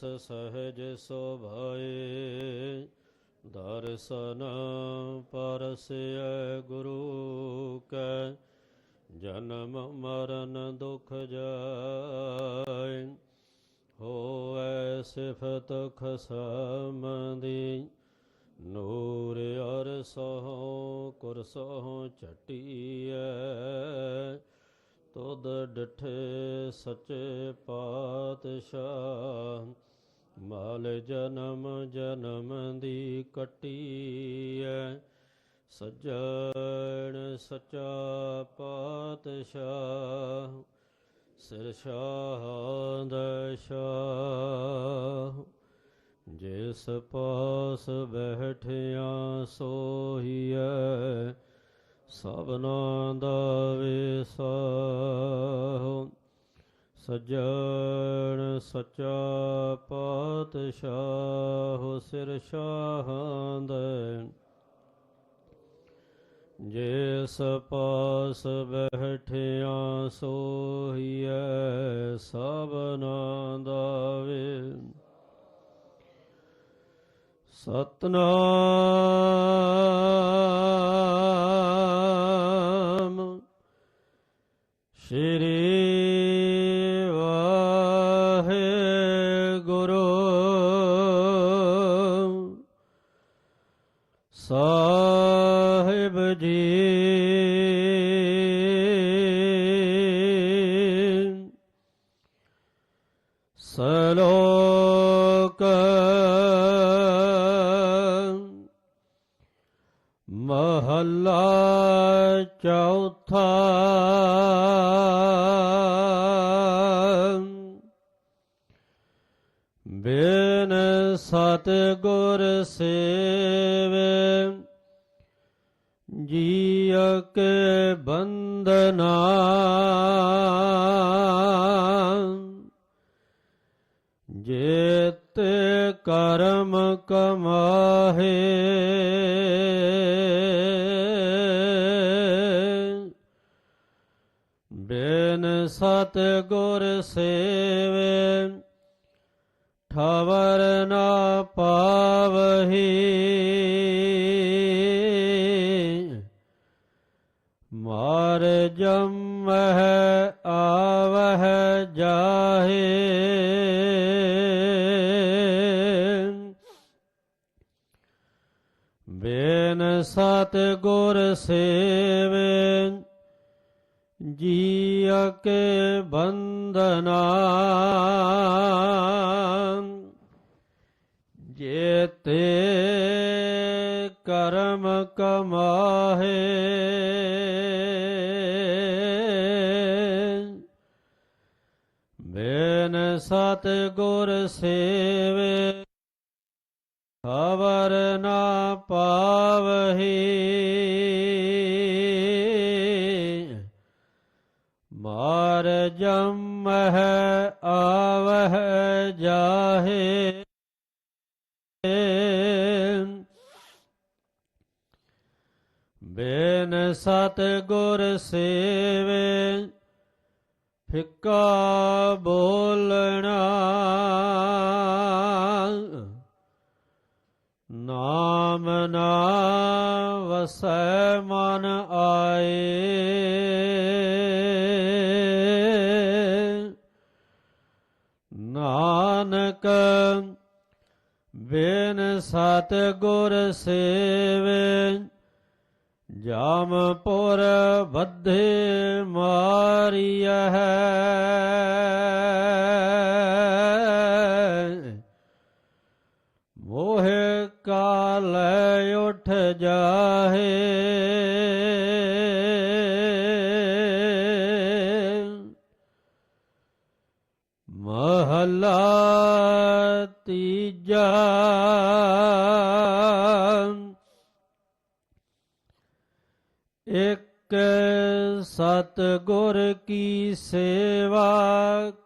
ਤਿਸ ਸਹਜ ਸੁਭਾਏ, ਦਰਸ਼ਨ ਪਰਸੈ ਗੁਰੂ ਕੈ, ਜਨਮ ਮਰਨ ਦੁਖ ਜਾਇ ਹੋਐ ਸਿਫਤ ਖਸਮ ਦੀ ਨੂਰ ਅਰ ਅਰਸਹੁ ਕੁਰਸੋ ਚਟੀਐ ਤੁਧ ਡਠੇ ਸੱਚੇ ਪਾਤਸ਼ਾਹ ਮਾਲ ਜਨਮ ਜਨਮ ਦੀ ਕਟੀਐ, ਸੱਜਣ ਸਚਾ ਪਾਤਸ਼ਾਹ, ਸਿਰ ਸ਼ਾਹਦ ਸ਼ਾਹ ਜਿਸ ਪਾਸ ਬੈਠਿਆ ਸੋਹੀਐ, ਸਭਨਾ ਦਾ ਵਿਸਾਹ। ਸੱਜਣ ਸਚਾ ਪਾਤਸ਼ਾਹ ਸਿਰ ਸ਼ਾਹਦ ਜਿਸ ਪਾਸ ਬੈਠਿਆ ਸੋਹੀਐ ਸਭਨਾ ਦਾ ਵੇ ਸਤਨਾਮ ਸਲੋਕ ਮਹੱਲਾ ਚੌਥਾ। ਬਿਨ ਸਤ ਗੁਰ ਸੇਵੇ ਜੀਅ ਕੇ ਬੰਦਨਾ ਜੇਤ ਕਰਮ ਕਮਾਹੇ। ਬਿਨ ਸਤ ਗੁਰ ਸੇਵੇ ਠਵਰ ਨਾ ਪਾਵਹੀ। ਮਾਰ ਜਮਹਿ ਆਵਹਿ ਜਾਹੇ। ਸਤ ਗੁਰ ਸੇਵੇ ਜੀਅ ਕੇ ਬੰਦਨਾ ਜੇਤੇ ਕਰਮ ਕਮਾਹੇ ਬੇਨ ਸਤ ਗੁਰ ਸੇਵੇ। ਖਬਰ ਨਾ ਪਾਵਹੀ। ਮਾਰ ਜਮਹ ਆਵਹ ਜਾਹੇ। ਬੇਨ ਸਤ ਗੁਰ ਸੇਵੇ ਫਿੱਕਾ ਬੋਲਣਾ। ਨਾਮ ਨਾ ਵਸੈ ਮਨ ਆਏ। ਨਾਨਕ ਬਿਨ ਸਤ ਗੁਰ ਸੇਵੇ ਜਾਮਪੁਰ ਬੱਧੇ ਮਾਰੀਐ। ਕਾਲ ਉਠ ਜਾਹੇ ਮਹਲਾ ਤੀਜਾ ਇਕ ਸਤ ਗੁਰ ਕੀ ਸੇਵਾ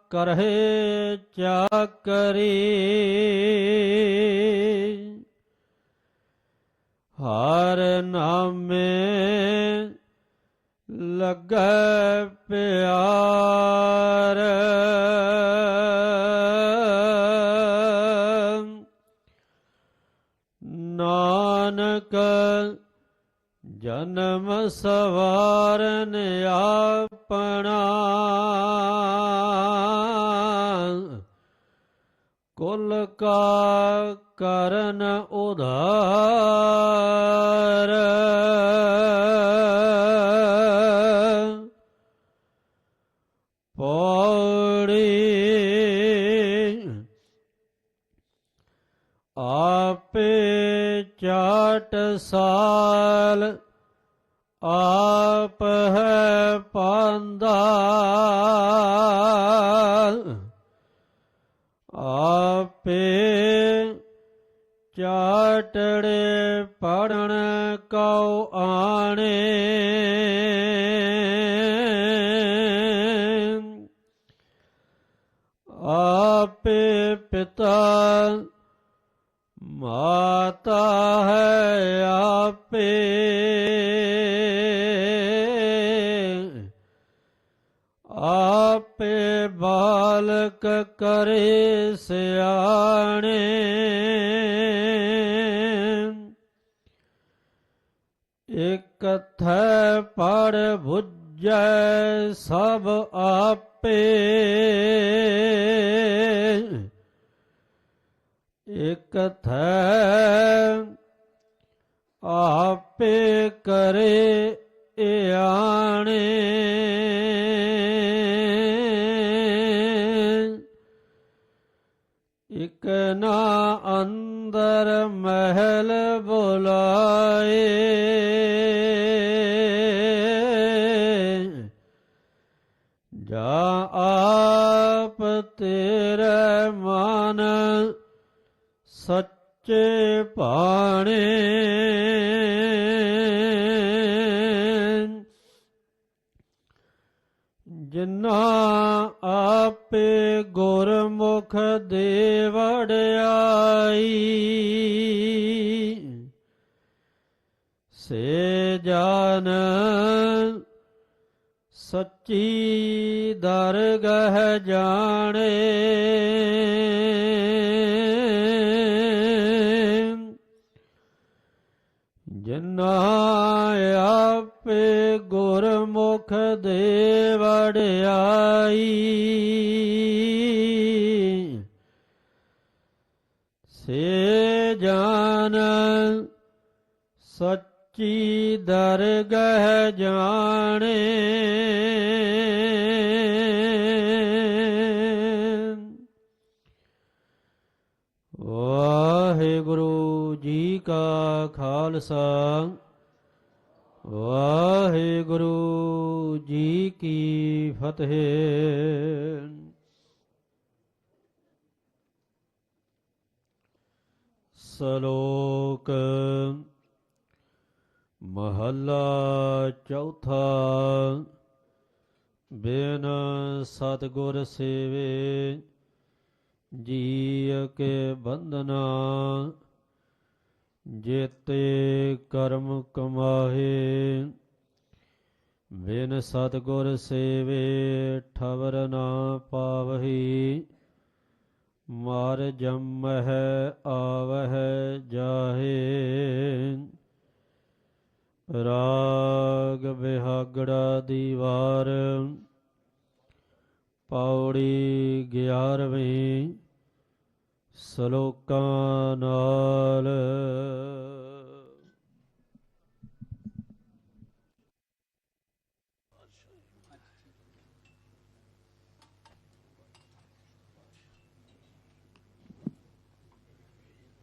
ਕਰਹਿ ਚਾਕਰੀ ਹਰ ਨਾਮੇ ਲੱਗੈ ਪਿਆਰ। ਨਾਨਕ ਜਨਮ ਸਵਾਰਨ ਆਪਣਾ। ਕੁਲ ਕਾ ਕਰਨ ਉਧਾਰ। ਪੌੜੀ ਆਪੇ ਚਾਟ ਸਾਲ ਆਪ ਹੈ ਪਾਂਦਾ। ਆਪੇ ਚਾਟੜੇ ਪੜਨ ਕਉ ਆਣੇ। ਆਪੇ ਪਿਤਾ ਮਾਤਾ ਹੈ ਆਪੇ। ਆਪੇ ਬਾਲਕ ਕਰੇ ਸਿਆਣੇ। ਇਕ ਥੈ ਪੜ ਬੁੱਝੈ ਸਭ ਆਪੇ। ਇਕ ਥੈ ਆਪੇ ਕਰੇ ਇਆਣੇ। ਇਕ ਨਾ ਅੰਦਰ ਮਹਿਲ ਬੁਲਾਏ। ਜਾ ਆਪ ਤੇਰੇ ਮਨ ਸੱਚੇ ਭਾਣੇ। ਜਿਨਾ ਆਪੇ ਗੁਰਮੁਖ ਦੇ ਵੜਾਈ ਸੇ ਜਾਨ ਸੱਚੀ ਦਰਗਹ ਜਾਣੇ। ਜਿਨਾ ਆਪੇ ਗੁਰਮੁਖ ਦੇ ਵੜਿਆਈ ਸੇ ਜਾਣ ਸੱਚੀ ਦਰਗਹ ਜਾਣੇ। ਕਾ ਖਾਲਸਾ। ਵਾਹਿਗੁਰੂ ਜੀ ਕੀ ਫਤਿਹ। ਸ਼ਲੋਕ ਮਹੱਲਾ ਚੌਥਾ। ਬਿਨ ਸਤਿਗੁਰ ਸੇਵੇ ਜੀਅ ਕੇ ਬੰਧਨਾ। ਜੇਤੇ ਕਰਮ ਕਮਾਹੇ ਬਿਨ ਸਤਿਗੁਰ ਸੇਵੇ ਠਵਰ ਨਾ ਪਾਵਹੀ ਮਾਰ ਜੰਮਹਿ ਆ ਸ਼ਲੋਕਾਂ ਨਾਲ